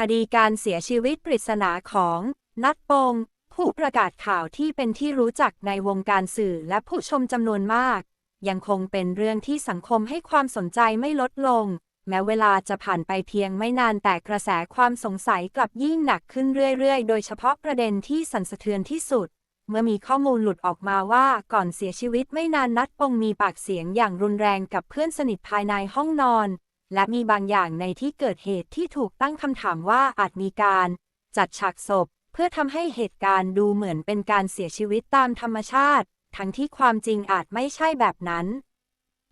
คดีการเสียชีวิตปริศนาของนัดปง ผู้ประกาศข่าวที่เป็นที่รู้จักในวงการสื่อและผู้ชมจำนวนมาก ยังคงเป็นเรื่องที่สังคมให้ความสนใจไม่ลดลง แม้เวลาจะผ่านไปเพียงไม่นานแต่กระแสความสงสัยกลับยิ่งหนักขึ้นเรื่อยๆ โดยเฉพาะประเด็นที่สั่นสะเทือนที่สุด เมื่อมีข้อมูลหลุดออกมาว่าก่อนเสียชีวิตไม่นานนัดปงมีปากเสียงอย่างรุนแรงกับเพื่อนสนิทภายในห้องนอน และมีบางอย่างในที่เกิดเหตุที่ถูกตั้งคำถามว่าอาจมีการ จัดฉากศพ เพื่อทำให้เหตุการณ์ดูเหมือนเป็นการเสียชีวิตตามธรรมชาติ ทั้งที่ความจริงอาจไม่ใช่แบบนั้น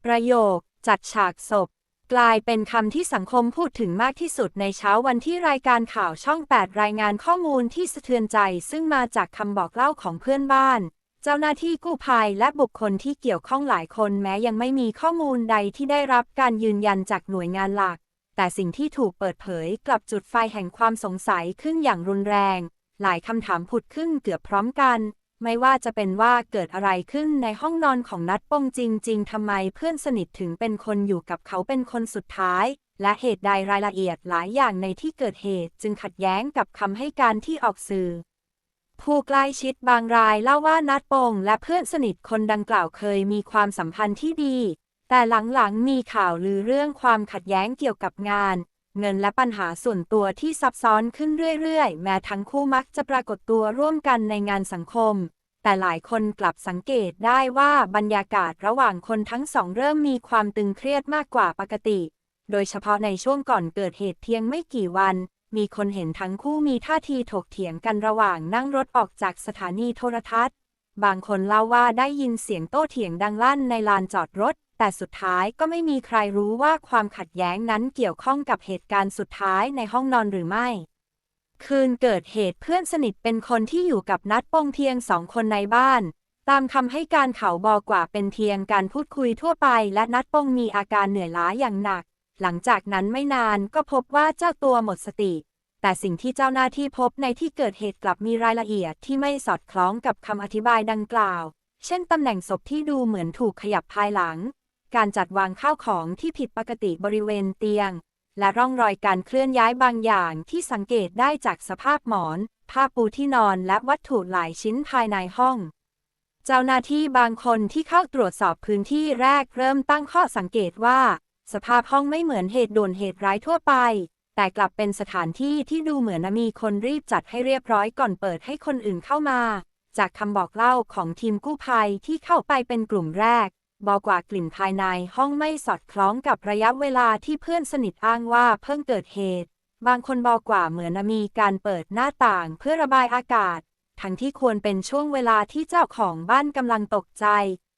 ประโยค จัดฉากศพ กลายเป็นคำที่สังคมพูดถึงมากที่สุดในเช้าวันที่รายการข่าวช่อง 8 รายงานข้อมูลที่สะเทือนใจ ซึ่งมาจากคำบอกเล่าของเพื่อนบ้าน เจ้าหน้าที่กู้ภัยและบุคคลที่เกี่ยวข้องหลายคนแม้ยังไม่มีข้อมูลใดที่ได้รับการยืนยันจากหน่วยงานหลัก แต่สิ่งที่ถูกเปิดเผยกลับจุดไฟแห่งความสงสัยขึ้นอย่างรุนแรง หลายคำถามผุดขึ้นเกือบพร้อมกัน ไม่ว่าจะเป็นว่าเกิดอะไรขึ้นในห้องนอนของนัดปงจริง ๆทำไมเพื่อนสนิทถึงเป็นคนอยู่กับเขาเป็นคนสุดท้าย และเหตุใดรายละเอียดหลายอย่างในที่เกิดเหตุจึงขัดแย้งกับคำให้การที่ออกสื่อ ผู้ใกล้ชิดบางรายเล่าว่านัดปงและเพื่อนสนิทคนดังกล่าวเคยมีความสัมพันธ์ที่ดี แต่หลังๆมีข่าวลือเรื่องความขัดแย้งเกี่ยวกับงาน เงินและปัญหาส่วนตัวที่ซับซ้อนขึ้นเรื่อยๆ แม้ทั้งคู่มักจะปรากฏตัวร่วมกันในงานสังคม แต่หลายคนกลับสังเกตได้ว่าบรรยากาศระหว่างคนทั้งสองเริ่มมีความตึงเครียดมากกว่าปกติ โดยเฉพาะในช่วงก่อนเกิดเหตุเพียงไม่กี่วัน มีคนเห็นทั้งคู่มีท่าทีถกเถียงกันระหว่างนั่งรถออกจากสถานีโทรทัศน์ บางคนเล่าว่าได้ยินเสียงโต้เถียงดังลั่นในลานจอดรถ แต่สุดท้ายก็ไม่มีใครรู้ว่าความขัดแย้งนั้นเกี่ยวข้องกับเหตุการณ์สุดท้ายในห้องนอนหรือไม่ คืนเกิดเหตุเพื่อนสนิทเป็นคนที่อยู่กับนัดปงเพียงสองคนในบ้านตามคำให้การเขาบอกว่าเป็นเพียงการพูดคุยทั่วไป และนัดปงมีอาการเหนื่อยล้าอย่างหนัก หลังจากนั้นไม่นานก็พบว่าเจ้าตัวหมดสติ แต่สิ่งที่เจ้าหน้าที่พบในที่เกิดเหตุกลับมีรายละเอียดที่ไม่สอดคล้องกับคำอธิบายดังกล่าว เช่นตำแหน่งศพที่ดูเหมือนถูกขยับภายหลัง การจัดวางข้าวของที่ผิดปกติบริเวณเตียง และร่องรอยการเคลื่อนย้ายบางอย่างที่สังเกตได้จากสภาพหมอน ผ้าปูที่นอนและวัตถุหลายชิ้นภายในห้องเจ้าหน้าที่บางคนที่เข้าตรวจสอบพื้นที่แรกเริ่มตั้งข้อสังเกตว่า สภาพห้องไม่เหมือนเหตุด่วนเหตุร้ายทั่วไป แต่กลับเป็นสถานที่ที่ดูเหมือนมีคนรีบจัดให้เรียบร้อยก่อนเปิดให้คนอื่นเข้ามา จากคำบอกเล่าของทีมกู้ภัยที่เข้าไปเป็นกลุ่มแรก บอกว่ากลิ่นภายในห้องไม่สอดคล้องกับระยะเวลาที่เพื่อนสนิทอ้างว่าเพิ่งเกิดเหตุ บางคนบอกว่าเหมือนมีการเปิดหน้าต่างเพื่อระบายอากาศ ทั้งที่ควรเป็นช่วงเวลาที่เจ้าของบ้านกำลังตกใจ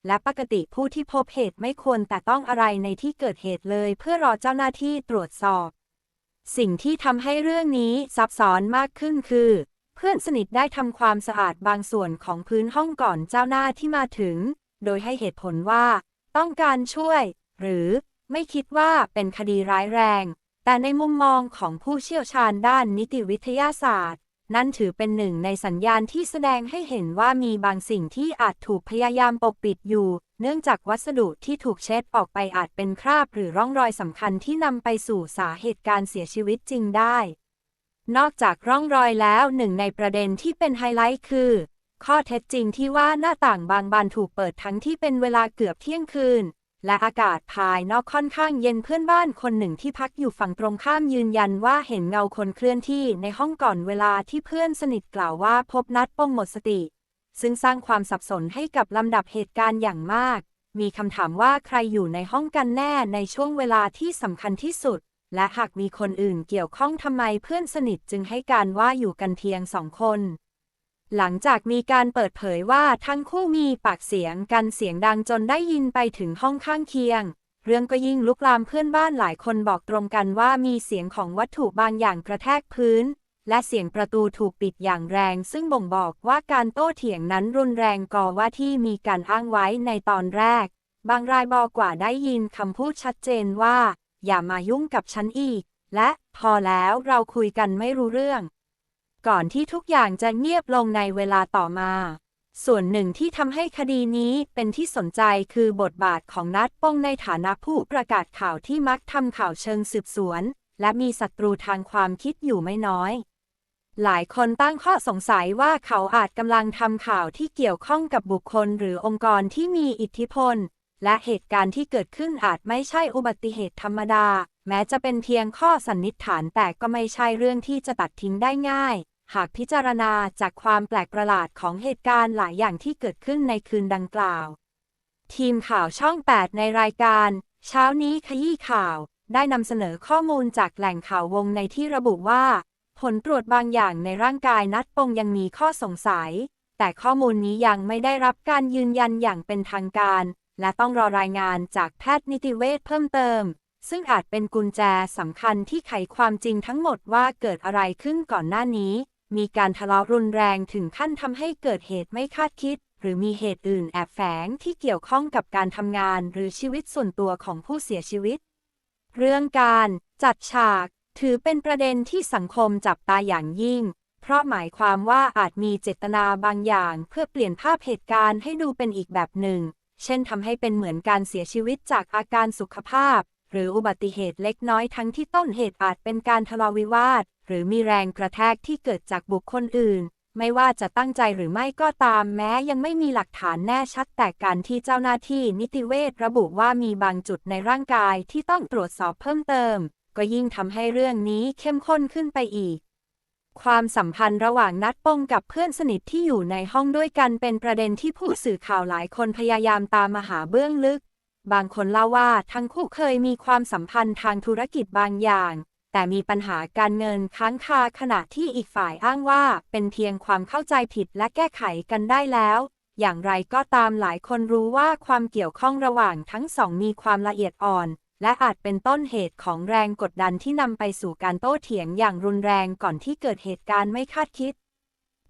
และปกติผู้ที่พบเหตุไม่ควรแต่ต้องอะไรในที่เกิดเหตุเลยเพื่อรอเจ้าหน้าที่ตรวจสอบ สิ่งที่ทำให้เรื่องนี้ซับซ้อนมากขึ้นคือ เพื่อนสนิทได้ทำความสะอาดบางส่วนของพื้นห้องก่อนเจ้าหน้าที่มาถึง โดยให้เหตุผลว่า ต้องการช่วย หรือไม่คิดว่าเป็นคดีร้ายแรง แต่ในมุมมองของผู้เชี่ยวชาญด้านนิติวิทยาศาสตร์ นั่นถือเป็นหนึ่งในสัญญาณที่แสดงให้เห็นว่ามีบางสิ่งที่อาจถูกพยายามปกปิดอยู่ เนื่องจากวัสดุที่ถูกเช็ดออกไปอาจเป็นคราบหรือร่องรอยสำคัญที่นำไปสู่สาเหตุการเสียชีวิตจริงได้ นอกจากร่องรอยแล้วหนึ่งในประเด็นที่เป็นไฮไลท์คือ ข้อเท็จจริงที่ว่าหน้าต่างบางบานถูกเปิดทั้งที่เป็นเวลาเกือบเที่ยงคืน และอากาศภายนอกค่อนข้างเย็นเพื่อนบ้านคนหนึ่งที่พักอยู่ฝั่งตรงข้ามยืนยันว่าเห็นเงาคนเคลื่อนที่ในห้องก่อนเวลาที่เพื่อนสนิทกล่าวว่าพบนัดปงหมดสติ ซึ่งสร้างความสับสนให้กับลำดับเหตุการณ์อย่างมาก มีคำถามว่าใครอยู่ในห้องกันแน่ในช่วงเวลาที่สำคัญที่สุด และหากมีคนอื่นเกี่ยวข้องทำไมเพื่อนสนิทจึงให้การว่าอยู่กันเพียงสองคน หลังจากมีการเปิดเผยว่าทั้งคู่มีปากเสียงกันเสียงดังจนได้ยินไปถึงห้องข้างเคียง เรื่องก็ยิ่งลุกลามเพื่อนบ้านหลายคนบอกตรงกันว่ามีเสียงของวัตถุบางอย่างกระแทกพื้น และเสียงประตูถูกปิดอย่างแรง ซึ่งบ่งบอกว่าการโต้เถียงนั้นรุนแรงกว่าที่มีการอ้างไว้ในตอนแรก บางรายบอกว่าได้ยินคำพูดชัดเจนว่า อย่ามายุ่งกับฉันอีก และพอแล้วเราคุยกันไม่รู้เรื่อง ก่อนที่ทุกอย่างจะเงียบลงในเวลาต่อมา ส่วนหนึ่งที่ทำให้คดีนี้เป็นที่สนใจคือบทบาทของนัดป้องในฐานะผู้ประกาศข่าวที่มักทำข่าวเชิงสืบสวน และมีศัตรูทางความคิดอยู่ไม่น้อย หลายคนตั้งข้อสงสัยว่าเขาอาจกำลังทำข่าวที่เกี่ยวข้องกับบุคคลหรือองค์กรที่มีอิทธิพล และเหตุการณ์ที่เกิดขึ้นอาจไม่ใช่อุบัติเหตุธรรมดาแม้จะเป็นเพียงข้อสันนิษฐานแต่ก็ไม่ใช่เรื่องที่จะตัดทิ้งได้ง่าย หากพิจารณาจากความแปลกประหลาดของเหตุการณ์หลายอย่างที่เกิดขึ้นในคืนดังกล่าว ทีมข่าวช่อง 8 ในรายการ เช้านี้ขยี้ข่าว ได้นำเสนอข้อมูลจากแหล่งข่าววงในที่ระบุว่า ผลตรวจบางอย่างในร่างกายนัดปงยังมีข้อสงสัย แต่ข้อมูลนี้ยังไม่ได้รับการยืนยันอย่างเป็นทางการ และต้องรอรายงานจากแพทย์นิติเวชเพิ่มเติมซึ่งอาจเป็นกุญแจสำคัญที่ไขความจริงทั้งหมดว่าเกิดอะไรขึ้นก่อนหน้านี้ มีการทะเลาะรุนแรงถึงขั้นทำให้เกิดเหตุไม่คาดคิด หรือมีเหตุอื่นแอบแฝงที่เกี่ยวข้องกับการทำงานหรือชีวิตส่วนตัวของผู้เสียชีวิต เรื่องการจัดฉาก ถือเป็นประเด็นที่สังคมจับตาอย่างยิ่ง เพราะหมายความว่าอาจมีเจตนาบางอย่าง เพื่อเปลี่ยนภาพเหตุการณ์ให้ดูเป็นอีกแบบหนึ่ง เช่นทำให้เป็นเหมือนการเสียชีวิตจากอาการสุขภาพ หรืออุบัติเหตุเล็กน้อยทั้งที่ต้นเหตุอาจเป็นการทะเลาะวิวาท หรือมีแรงกระแทกที่เกิดจากบุคคลอื่น ไม่ว่าจะตั้งใจหรือไม่ก็ตามแม้ยังไม่มีหลักฐานแน่ชัดแต่การที่เจ้าหน้าที่นิติเวชระบุว่ามีบางจุดในร่างกายที่ต้องตรวจสอบเพิ่มเติม ก็ยิ่งทำให้เรื่องนี้เข้มข้นขึ้นไปอีกความสัมพันธ์ระหว่างนัดปงกับเพื่อนสนิทที่อยู่ในห้องด้วยกันเป็นประเด็นที่ผู้สื่อข่าวหลายคนพยายามตามมาหาเบื้องลึก บางคนเล่าว่าทั้งคู่เคยมีความสัมพันธ์ทางธุรกิจบางอย่าง แต่มีปัญหาการเงินค้างคาขณะที่อีกฝ่ายอ้างว่าเป็นเพียงความเข้าใจผิดและแก้ไขกันได้แล้ว อย่างไรก็ตามหลายคนรู้ว่าความเกี่ยวข้องระหว่างทั้งสองมีความละเอียดอ่อน และอาจเป็นต้นเหตุของแรงกดดันที่นำไปสู่การโต้เถียงอย่างรุนแรงก่อนที่เกิดเหตุการณ์ไม่คาดคิด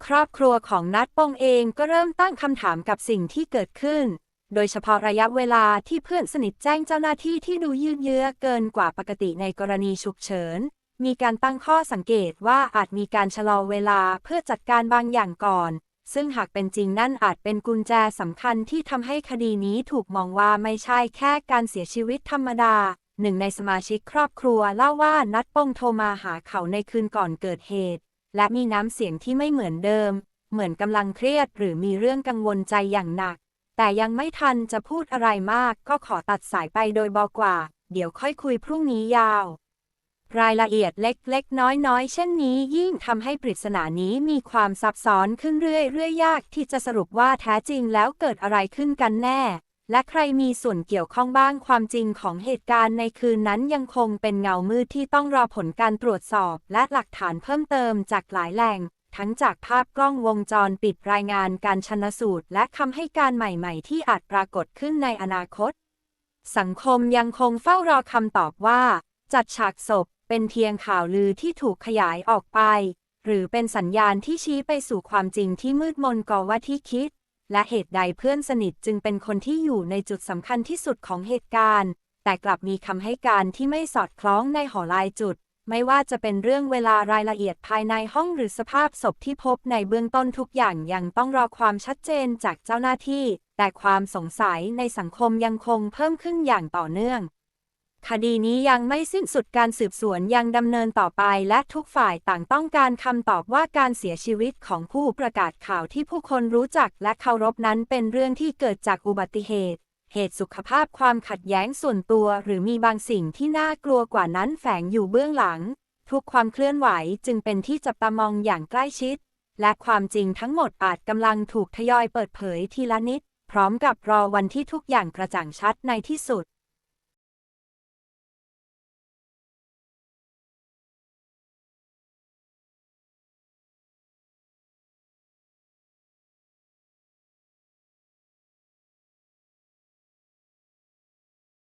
ครอบครัวของนัดปงเองก็เริ่มตั้งคำถามกับสิ่งที่เกิดขึ้น โดยเฉพาะระยะเวลาที่เพื่อนสนิทแจ้งเจ้าหน้าที่ที่ดูยืดเยื้อเกินกว่าปกติในกรณีฉุกเฉิน มีการตั้งข้อสังเกตว่าอาจมีการชะลอเวลาเพื่อจัดการบางอย่างก่อน ซึ่งหากเป็นจริงนั่นอาจเป็นกุญแจสำคัญที่ทำให้คดีนี้ถูกมองว่าไม่ใช่แค่การเสียชีวิตธรรมดา หนึ่งในสมาชิกครอบครัวเล่าว่านัดป้องโทรมาหาเขาในคืนก่อนเกิดเหตุ และมีน้ำเสียงที่ไม่เหมือนเดิม เหมือนกำลังเครียดหรือมีเรื่องกังวลใจอย่างหนัก แต่ยังไม่ทันจะพูดอะไรมากก็ขอตัดสายไปโดยบอกว่า เดี๋ยวค่อยคุยพรุ่งนี้ยาว รายละเอียดเล็กๆ น้อยๆ เช่นนี้ยิ่งทำให้ปริศนานี้มีความซับซ้อนขึ้นเรื่อยๆ ยากที่จะสรุปว่าแท้จริงแล้วเกิดอะไรขึ้นกันแน่ และใครมีส่วนเกี่ยวข้องบ้างความจริงของเหตุการณ์ในคืนนั้นยังคงเป็นเงามืดที่ต้องรอผลการตรวจสอบ และหลักฐานเพิ่มเติมจากหลายแหล่ง ทั้งจากภาพกล้องวงจรปิดรายงานการชนสูตร และคำให้การใหม่ๆ ที่อาจปรากฏขึ้นในอนาคต สังคมยังคงเฝ้ารอคำตอบว่า จัดฉากศพเป็นเพียงข่าวลือที่ถูกขยายออกไป หรือเป็นสัญญาณที่ชี้ไปสู่ความจริงที่มืดมนกว่าที่คิด และเหตุใดเพื่อนสนิทจึงเป็นคนที่อยู่ในจุดสำคัญที่สุดของเหตุการณ์ แต่กลับมีคำให้การที่ไม่สอดคล้องในหอลายจุด ไม่ว่าจะเป็นเรื่องเวลารายละเอียดภายในห้องหรือสภาพศพที่พบในเบื้องต้นทุกอย่างยังต้องรอความชัดเจนจากเจ้าหน้าที่ แต่ความสงสัยในสังคมยังคงเพิ่มขึ้นอย่างต่อเนื่อง คดีนี้ยังไม่สิ้นสุดการสืบสวนยังดำเนินต่อไปและทุกฝ่ายต่างต้องการคำตอบว่าการเสียชีวิตของผู้ประกาศข่าวที่ผู้คนรู้จักและเคารพนั้นเป็นเรื่องที่เกิดจากอุบัติเหตุ เหตุสุขภาพความขัดแย้งส่วนตัวหรือมีบางสิ่งที่น่ากลัวกว่านั้นแฝงอยู่เบื้องหลัง ทุกความเคลื่อนไหวจึงเป็นที่จับตามองอย่างใกล้ชิด และความจริงทั้งหมดอาจกำลังถูกทยอยเปิดเผยทีละนิด พร้อมกับรอวันที่ทุกอย่างกระจ่างชัดในที่สุด